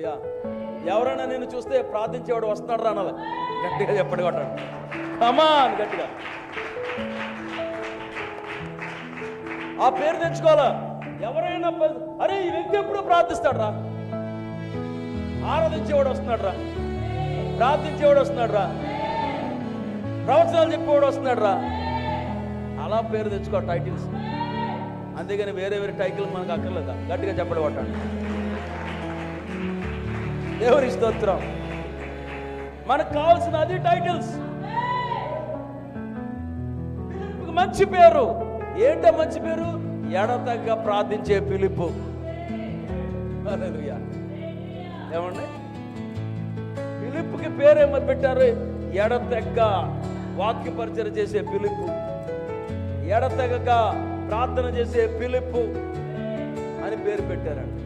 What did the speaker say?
హల్లెలూయా. ఎవరైనా నేను చూస్తే ప్రార్థించేవాడు వస్తున్నాడు రా అనాలి. గట్టిగా చెప్పండి కొట్టాడు. కమాన్ గట్టిగా. ఆ పేరు తెచ్చుకోవాలా? ఎవరైనా అరే ఈ వ్యక్తి ఎప్పుడు ప్రార్థిస్తాడు రా? ఆరాధించేవాడు వస్తున్నాడు రా. ప్రార్థించేవాడు వస్తున్నాడు రా. ప్రవచనాలు చెప్పేవాడు వస్తున్నాడు రా. అలా పేరు తెచ్చుకో టైటిల్స్. అందుకని వేరే వేరే టైటిల్ మనకు అక్కర్లేదా? గట్టిగా చెప్పడం కొట్టండి. దేవుని స్తోత్రం. మనకు కావాల్సిన అది టైటిల్స్ మంచి పేరు. ఏంటో మంచి పేరు? ఎడతగ్గ ప్రార్థించే పిలుపు ఏమండి? పిలుపుకి పేరేమో పెట్టారు? ఎడతెగ్గ. వాక్య పరిచయం చేసే పిలుపు ఎడతెగక ప్రార్థన చేసే పిలుపు అని పేరు పెట్టారండి